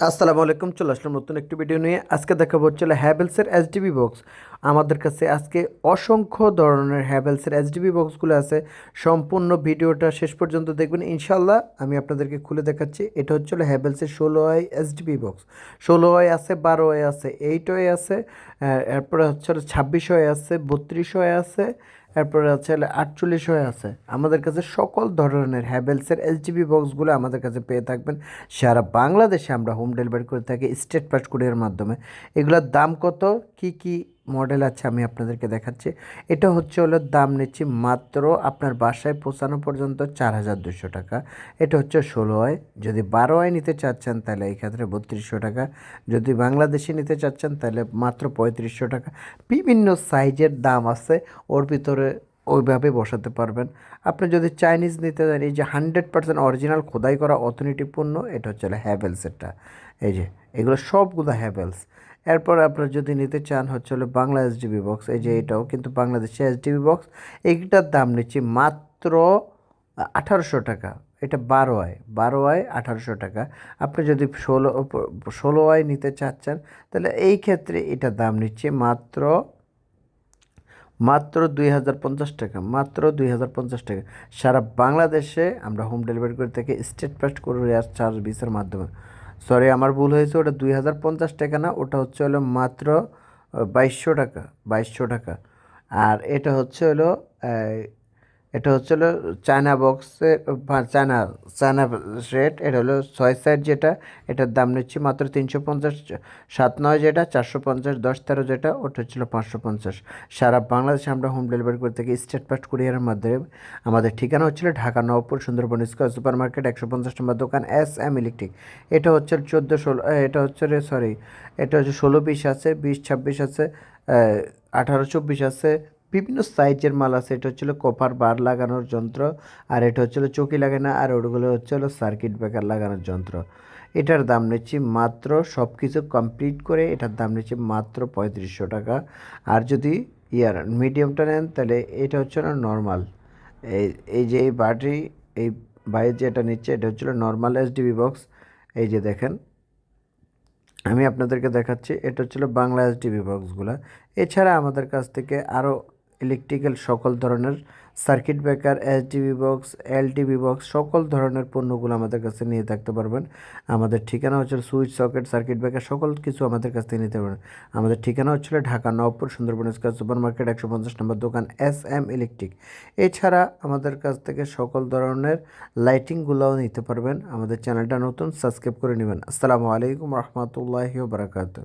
আসসালামু আলাইকুম, চলে আসলাম নতুন একটি ভিডিও নিয়ে। আজকে দেখাবো হচ্ছে হ্যাভেলসের এইচডিবি বক্স আমাদের কাছে আজকে অসংখ্য ধরনের হ্যাভেলসের এইচডিবি বক্সগুলো আছে। সম্পূর্ণ ভিডিওটা শেষ পর্যন্ত দেখবেন। ইনশাল্লাহ আমি আপনাদেরকে খুলে দেখাচ্ছি। এটা হচ্ছে হ্যাভেলসের ষোলো আই এইচডিবি বক্স ষোলো আই আছে, বারো আই আছে এইট ওয়ে আছে এরপরে হচ্ছে ছাব্বিশ ওয়ে আছে, বত্রিশ ওয়ে আছে এরপরে আছে আটচল্লিশ হয়ে আছে। আমাদের কাছে সকল ধরনের হ্যাভেলসের এলজিবি বক্সগুলো আমাদের কাছে পেয়ে থাকবেন। সারা বাংলাদেশে আমরা হোম ডেলিভারি করে থাকি স্টেট পাস কুরিয়ার মাধ্যমে। এগুলোর দাম কত? কি কি মডেল আছে, আমি আপনাদেরকে দেখাচ্ছি। এটা হচ্ছে হলো দাম নিচ্ছি মাত্র আপনার বাসায় পৌঁছানো পর্যন্ত চার হাজার দুশো টাকা। এটা হচ্ছে ষোলো আয়। যদি বারো আয় নিতে চাচ্ছেন, তাহলে এই ক্ষেত্রে বত্রিশশো টাকা। যদি বাংলাদেশি নিতে চাচ্ছেন, তাহলে মাত্র পঁয়ত্রিশশো টাকা। বিভিন্ন সাইজের দাম আছে, ওর ভিতরে ওইভাবে বসাতে পারবেন। আপনি যদি চাইনিজ নিতে চান, এই যে হান্ড্রেড পার্সেন্ট অরিজিনাল খোদাই করা পণ্য এটা হচ্ছে হ্যাভেলসেরটা এই যে, এগুলো সবগুলো হ্যাভেলস। এরপর আপনার যদি নিতে চান হচ্ছে হলো বাংলা এসডিবি বক্স এই যে এটাও কিন্তু বাংলাদেশে এসডিবি বক্স এইটার দাম নিচ্ছি মাত্র আঠারোশো টাকা। এটা বারো আয় বারো আয় আঠারোশো টাকা। আপনি যদি ষোলো ষোলো আয় নিতে চাচ্ছেন তাহলে এই ক্ষেত্রে এটা দাম নিচ্ছে মাত্র মাত্র দুই হাজার পঞ্চাশ টাকা মাত্র দুই হাজার পঞ্চাশ টাকা। সারা বাংলাদেশে আমরা হোম ডেলিভারি করে থাকি স্টেট ফাস্ট কোরিয়ার সার্ভিসের মাধ্যমে। সরি আমার ভুল হয়েছে, ওটা দুই হাজার পঞ্চাশ টাকা না, ওটা হচ্ছে হলো মাত্র বাইশশো টাকা বাইশশো টাকা। আর এটা হচ্ছে হলো এটা হচ্ছে হলো চায়না বক্সে চায়না চায়না রেট, এটা হলো ছয় সাইড যেটা, এটার দাম নিচ্ছি মাত্র তিনশো পঞ্চাশ, সাত নয় যেটা, চারশো পঞ্চাশ, দশ তেরো যেটা, ওটা হচ্ছিল পাঁচশো পঞ্চাশ। সারা বাংলাদেশে আমরা হোম ডেলিভারি করে থাকি স্টেট ফাস্ট কুরিয়ারের মাধ্যমে, আমাদের ঠিকানা হচ্ছিল Dhaka, Nawabpur, Sundarban, square super market একশো পঞ্চাশ নম্বর দোকান, এস এম ইলেকট্রিক। এটা হচ্ছে চোদ্দ ষোলো এটা হচ্ছে রে সরি এটা হচ্ছে ষোলো বিশ আছে, বিশ ছাব্বিশ আছে আঠারো চব্বিশ আছে বিভিন্ন সাইজের মাল আছে। এটা হচ্ছিল কপার বার লাগানোর যন্ত্র, আর এটা হচ্ছিল চকি লাগে না আর ওগুলো হচ্ছিল সার্কিট ব্রেকার লাগানোর যন্ত্র। এটার দাম নিচ্ছি মাত্র সব কিছু কমপ্লিট করে এটার দাম নিচ্ছি মাত্র পঁয়ত্রিশশো টাকা। আর যদি ইয়ার মিডিয়ামটা নেন, তাহলে এটা হচ্ছে না নর্মাল। এই এই যে এই বাটি, এই বাইরে যেটা নিচ্ছে, এটা হচ্ছিল নর্মাল এসডিবি বক্স। এই যে দেখেন, আমি আপনাদেরকে দেখাচ্ছি, এটা হচ্ছিল বাংলা এসডিবি বক্সগুলো। এছাড়া আমাদের কাছ থেকে আরও ইলেকট্রিক্যাল সকল ধরনের circuit breaker SDB box LTB box, সকল ধরনের পণ্যগুলো আমাদের কাছে নিয়ে থাকতে পারবেন। আমাদের ঠিকানা হচ্ছে সুইচ সকেট, সার্কিট ব্রেকার, সকল কিছু আমাদের কাছ থেকে নিতে পারবেন। আমাদের ঠিকানা হচ্ছিল Dhaka, Nawabpur Sundarban square super market একশো পঞ্চাশ নম্বর দোকান, এস এম ইলেকট্রিক। এছাড়া আমাদের কাছ থেকে সকল ধরনের লাইটিংগুলোও নিতে পারবেন। আমাদের চ্যানেলটা নতুন, সাবস্ক্রাইব করে নেবেন। আসসালামু আলাইকুম রহমতুল্লাহি বারাকাতুহ।